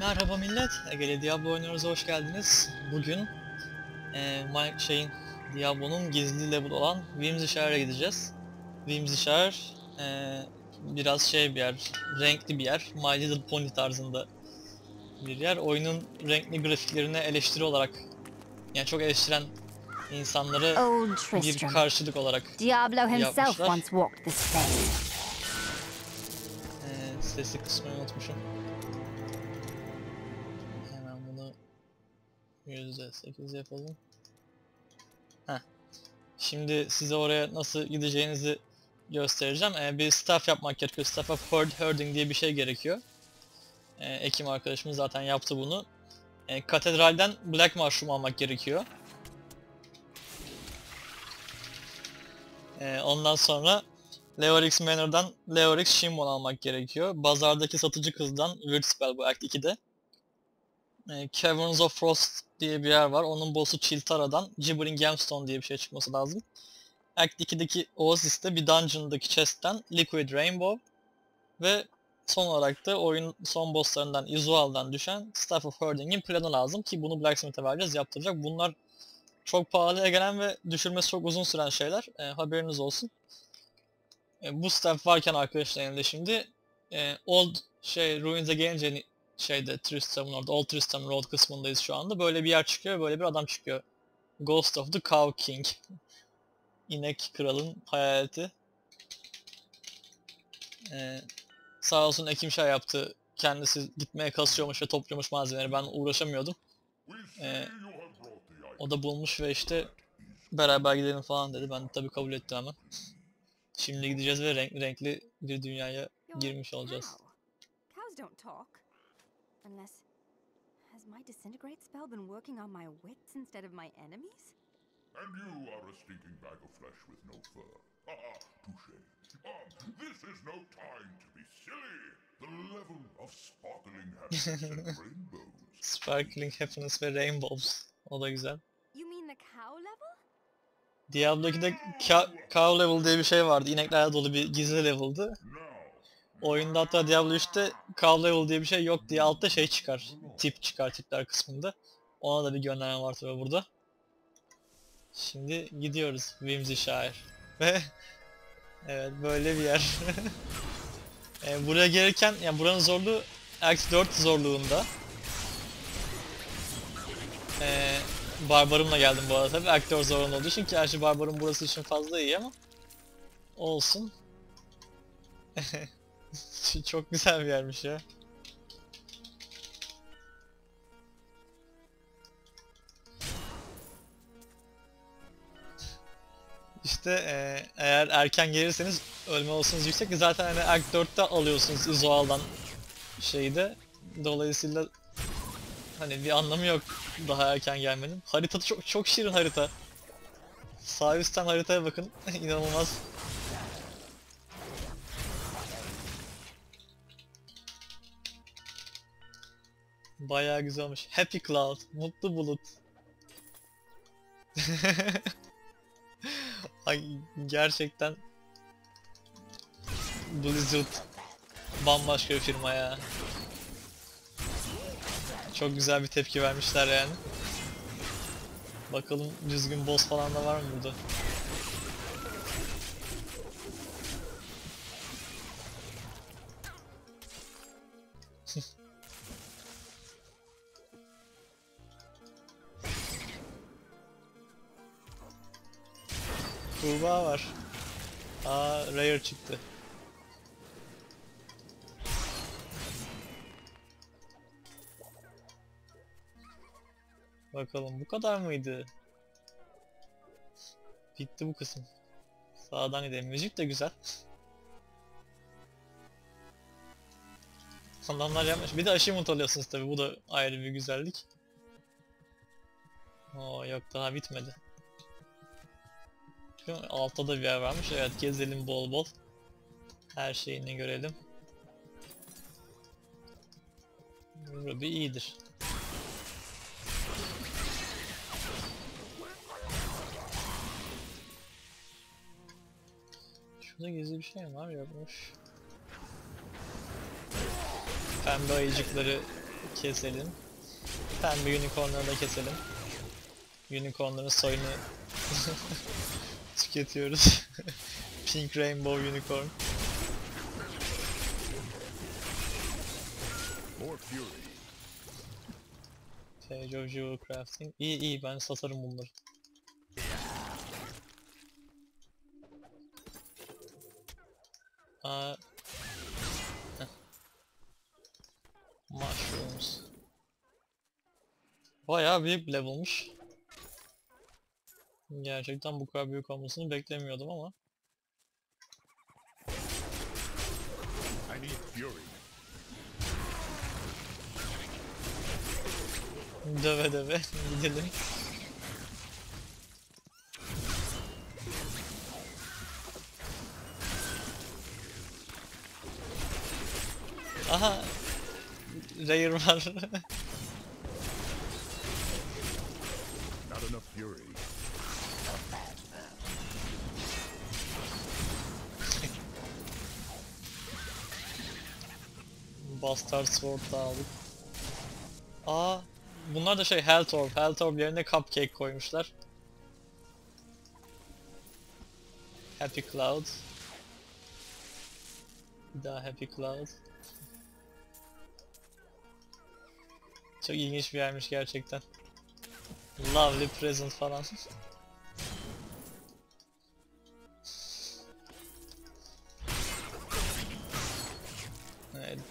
Merhaba millet, Ege'li Diablo oynuyoruz hoş geldiniz. Bugün e, şeyin Diablo'nun gizli level olan Whimsishire'a gideceğiz. Whimsishire e, biraz şey bir yer, renkli bir yer, My Little Pony tarzında bir yer. Oyunun renkli grafiklerine eleştiri olarak, yani çok eleştiren insanları bir karşılık olarak Diablo himself once walked this place. e, sesi kısmayı unutmuşum. %8 yapalım. Heh. Şimdi size oraya nasıl gideceğinizi göstereceğim. Ee, bir staff yapmak gerekiyor. Staff of herd herding diye bir şey gerekiyor. Ee, Ekim arkadaşımız zaten yaptı bunu. Ee, katedralden Black Mushroom almak gerekiyor. Ee, ondan sonra Leorix Manor'dan Leorix Shimmon almak gerekiyor. Bazardaki satıcı kızdan Weird Spell bu Act 2'de. Ee, Caverns of Frost diye bir yer var. Onun boss'u Chiltara'dan Gibbering Gemstone diye bir şey çıkması lazım. Act 2'deki Oasis'te bir dungeon'daki chest'ten Liquid Rainbow ve son olarak da oyun son bosslarından Izual'dan düşen Staff of Herding'in planı lazım ki bunu Blacksmith'e vereceğiz yaptıracak. Bunlar çok pahalıya gelen ve düşürmesi çok uzun süren şeyler. Ee, haberiniz olsun. E, bu staff varken arkadaşlar elinde şimdi e, Old şey Ruins'e gelince şeyde Tristram'ın orada Old Tristram Road kısmındayız şu anda. Böyle bir yer çıkıyor, böyle bir adam çıkıyor. Ghost of the Cow King. İnek kralın hayaleti. E, sağ olsun Ekim Şah yaptı. Kendisi gitmeye kasıyormuş ve topluyormuş malzemeleri. Ben uğraşamıyordum. E, o da bulmuş ve işte beraber gidelim falan dedi. Ben de tabii kabul ettim hemen. Şimdi gideceğiz ve renkli renkli bir dünyaya girmiş olacağız. cow. Cows don't talk. Unless. Has my disintegrate spell been working on my wits instead of my enemies? And you are a stinking bag of flesh with no fur. Ah, touche. Ah, this is no time to be silly. The level of sparkling happiness and rainbows. Sparkling Happiness ve Rainbows. O da güzel. You mean the cow level? Diablo 2'de ka- Cow Level diye bir şey vardı. İneklerle dolu bir gizli level'dı. Now, Oyunda hatta Diablo 3'te Cow Level diye bir şey yok diye altta şey çıkar. Tip çıkar tipler kısmında. Ona da bir gönderme var tabi burada. Şimdi gidiyoruz Whimsishire. Ve evet böyle bir yer. e, buraya gelirken yani buranın zorluğu Act 4 zorluğunda. E, Barbarımla geldim bu arada tabi 4 zorluğunda olduğu için ki gerçi Barbarım burası için fazla iyi ama olsun. Çok güzel bir yermiş ya. İşte eee, eğer erken gelirseniz ölme olasılığınız yüksek. Zaten hani Act 4'te alıyorsunuz Izoal'dan şeyi de. Dolayısıyla hani bir anlamı yok daha erken gelmenin. Harita çok çok şirin harita. Sağ üstten haritaya bakın. İnanılmaz. Bayağı güzel olmuş. Happy Cloud, mutlu bulut. Ay gerçekten Blizzard bambaşka bir firma ya. Çok güzel bir tepki vermişler yani. Bakalım düzgün boss falan da var mı burada? Kurbağa var. Aa rare çıktı. Bakalım bu kadar mıydı? Bitti bu kısım. Sağdan gidelim. Müzik de güzel. Adamlar yapmış. Bir de achievement alıyorsunuz tabi. Bu da ayrı bir güzellik. Oo yok daha bitmedi. Altta da bir yer varmış. Evet gezelim bol bol. Her şeyini görelim. Ruby iyidir. Şurada gizli bir şey mi var yokmuş. Pembe ayıcıkları keselim. Pembe unicornları da keselim. Unicornların soyunu tüketiyoruz. Pink Rainbow Unicorn. Of Jewel Crafting. İyi iyi ben satarım bunları. Aa. heh. Mushrooms. Bayağı büyük level'mış. Gerçekten bu kadar büyük olmasını beklemiyordum ama. I need fury. Döve döve gidelim. Aha. Rare var. Not enough fury. Bastard Sword da aldık. Aa, bunlar da şey Health Orb. Health Orb yerine Cupcake koymuşlar. Happy Cloud. Bir daha Happy Cloud. Çok ilginç bir yermiş gerçekten. Lovely present falan.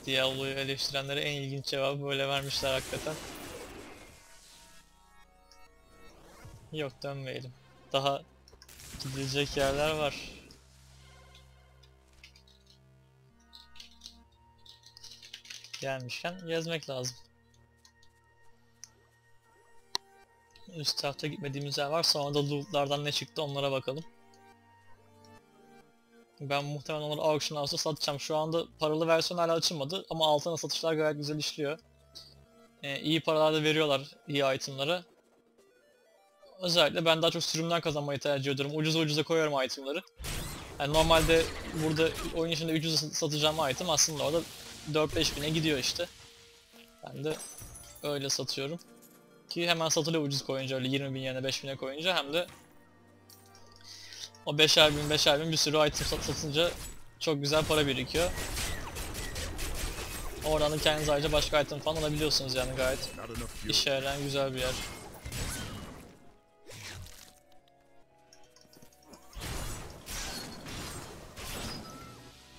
Diablo'yu eleştirenlere en ilginç cevabı böyle vermişler hakikaten. Yok dönmeyelim. Daha gidilecek yerler var. Gelmişken gezmek lazım. Üst tarafta gitmediğimiz yer var. Sonra da lootlardan ne çıktı onlara bakalım. Ben muhtemelen onları auction house'da satacağım. Şu anda paralı versiyon hala açılmadı ama altına satışlar gayet güzel işliyor. Ee, iyi paralar da veriyorlar iyi itemları. Özellikle ben daha çok sürümden kazanmayı tercih ediyorum. Ucuza ucuza koyuyorum itemları. Yani normalde burada oyun içinde 300'e satacağım item aslında orada 4-5 bine gidiyor işte. Ben de öyle satıyorum. Ki hemen satılıyor ucuz koyunca öyle 20 bin yerine 5 bine koyunca hem de o 5'er bin 5'er bin bir sürü item sat- satınca çok güzel para birikiyor. Oradan da kendiniz ayrıca başka item falan alabiliyorsunuz yani gayet işe yarayan güzel bir yer.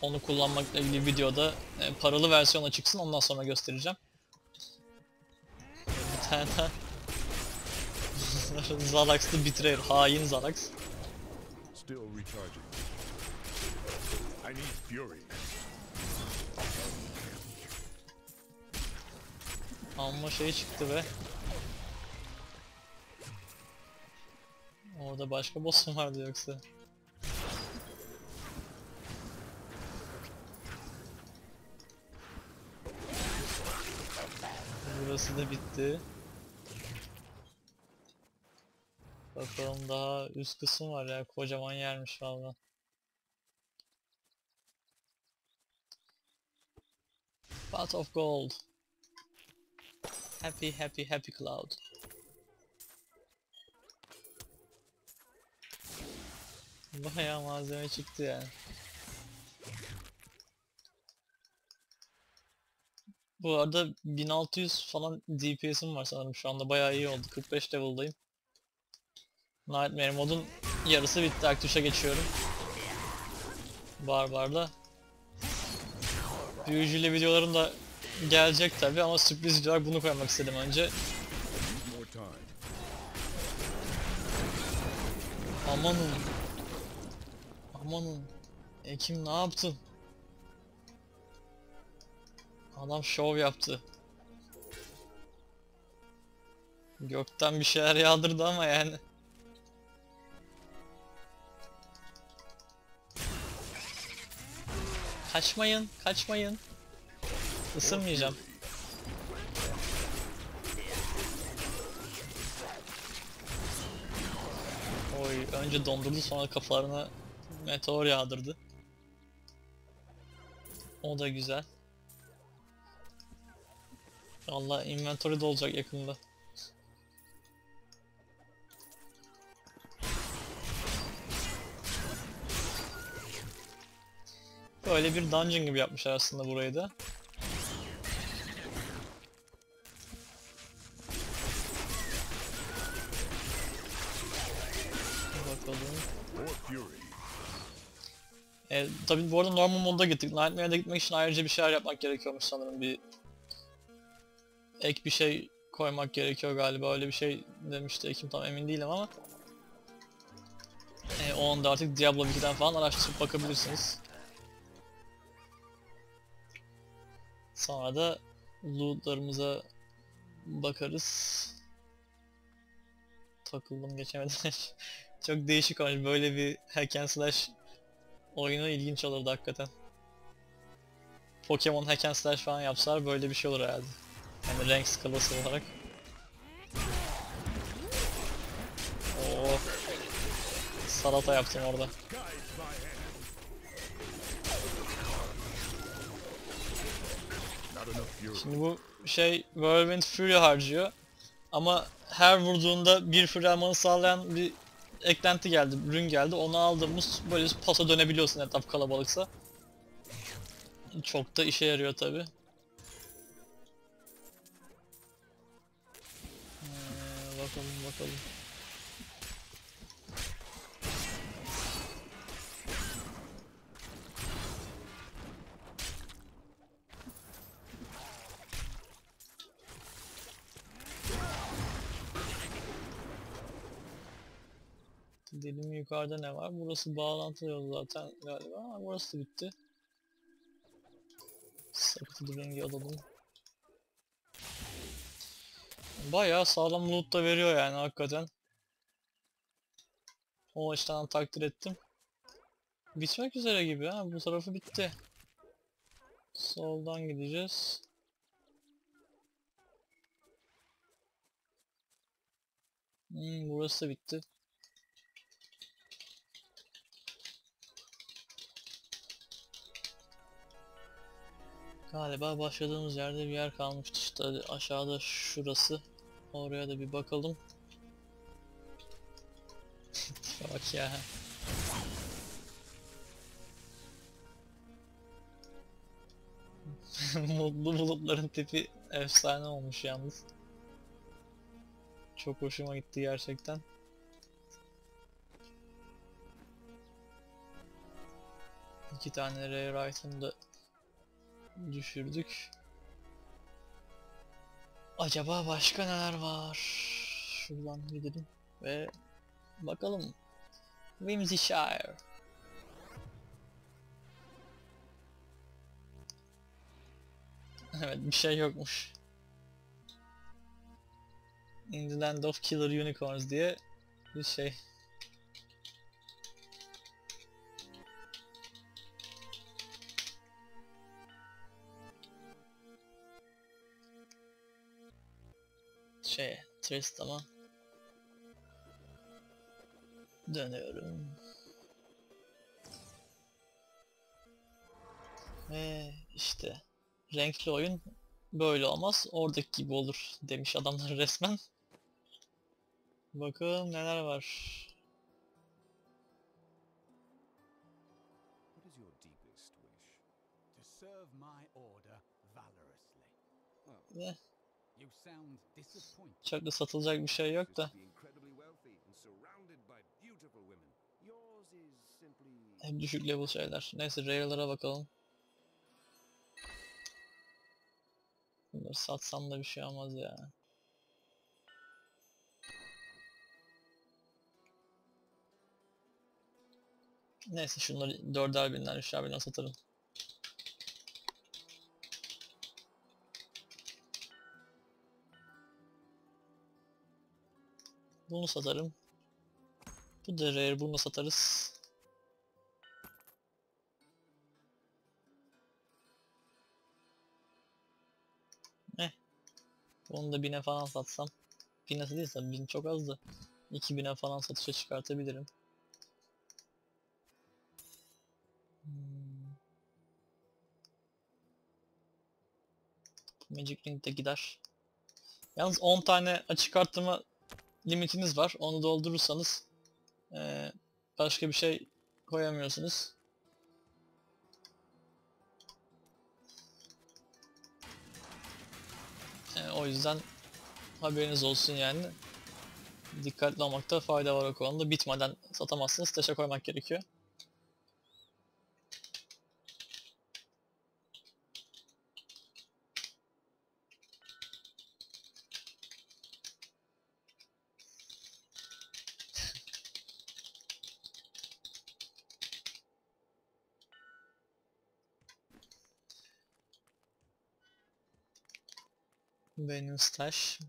Onu kullanmakla ilgili videoda e, paralı versiyona çıksın ondan sonra göstereceğim. Bir tane Zalax'lı Betrayer, hain Zalax. Still recharging. I need fury. Amma şey çıktı be. Orada başka boss mu vardı yoksa? Burası da bitti. Bakalım daha üst kısım var ya kocaman yermiş valla. Pot of gold. Happy happy happy cloud. Bayağı malzeme çıktı yani. Bu arada 1600 falan DPS'im var sanırım şu anda bayağı iyi oldu. 45 level'dayım. Nightmare modun yarısı bitti. Aktuş'a geçiyorum. Barbar'da. Büyücüyle videolarım da gelecek tabi ama sürpriz olarak bunu koymak istedim önce. Amanın. Amanın. Ekim ne yaptın? Adam şov yaptı. Gökten bir şeyler yağdırdı ama yani. Kaçmayın, kaçmayın. Isınmayacağım. Oy, önce dondurdu sonra kafalarına meteor yağdırdı. O da güzel. Allah inventory de olacak yakında. Böyle bir dungeon gibi yapmışlar aslında burayı da. Bakalım. E, tabii bu arada normal modda gittik. Nightmare'da gitmek için ayrıca bir şeyler yapmak gerekiyormuş sanırım. Bir ek bir şey koymak gerekiyor galiba. Öyle bir şey demişti Ekim tam emin değilim ama. E, o anda artık Diablo 2'den falan araştırıp bakabilirsiniz. Sonra da lootlarımıza bakarız. Takıldım geçemedim. Çok değişik olmuş böyle bir hack and slash oyunu ilginç olurdu hakikaten. Pokemon hack and slash falan yapsalar böyle bir şey olur herhalde. Yani renk skalası olarak. Oo. Salata yaptım orada. Not enough fury. Şimdi bu şey Whirlwind Fury harcıyor. Ama her vurduğunda bir Fury sağlayan bir eklenti geldi, ürün geldi. Onu aldığımız böyle pasa dönebiliyorsun etraf kalabalıksa. Çok da işe yarıyor tabi. Ee, bakalım bakalım. Dedim yukarıda ne var? Burası bağlantı yolu zaten galiba ama burası da bitti. Sakatı rengi alalım. Bayağı sağlam loot da veriyor yani hakikaten. O açıdan takdir ettim. Bitmek üzere gibi ha bu tarafı bitti. Soldan gideceğiz. Hmm, burası da bitti. Galiba başladığımız yerde bir yer kalmıştı işte aşağıda şurası. Oraya da bir bakalım. Bak ya. Mutlu bulutların tipi efsane olmuş yalnız. Çok hoşuma gitti gerçekten. İki tane rare item da düşürdük. Acaba başka neler var? Şuradan gidelim ve bakalım. Whimsyshire. Evet bir şey yokmuş. In the Land of Killer Unicorns diye bir şey. Şey, Tristan'a dönüyorum. Ve işte renkli oyun böyle olmaz. Oradaki gibi olur demiş adamlar resmen. Bakalım neler var. What Çok da satılacak bir şey yok da. Hep düşük level şeyler. Neyse rare'lara bakalım. Bunları satsam da bir şey olmaz ya. Neyse şunları dörder binden üçer binden satarım. Bunu satarım. Bu da rare bunu satarız. Eh. Onu da bine falan satsam. Bin nasıl değilse bin çok az da. 2000'e falan satışa çıkartabilirim. Hmm. Magic Ring de gider. Yalnız 10 tane açık arttırma limitiniz var. Onu doldurursanız eee, başka bir şey koyamıyorsunuz. Eee, o yüzden haberiniz olsun yani. Dikkatli olmakta fayda var o konuda. Bitmeden satamazsınız. Taşa koymak gerekiyor. Benim stash.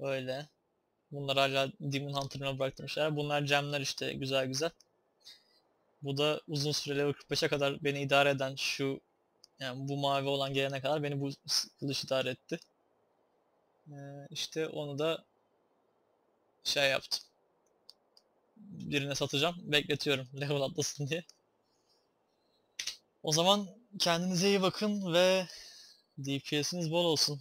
Böyle. Bunlar hala Demon Hunter'ına bıraktığım şeyler. Bunlar gemler işte güzel güzel. Bu da uzun süre level 45'e kadar beni idare eden şu yani bu mavi olan gelene kadar beni bu kılıç idare etti. Ee, işte onu da şey yaptım. Birine satacağım. Bekletiyorum level atlasın diye. O zaman kendinize iyi bakın ve DPS'iniz bol olsun.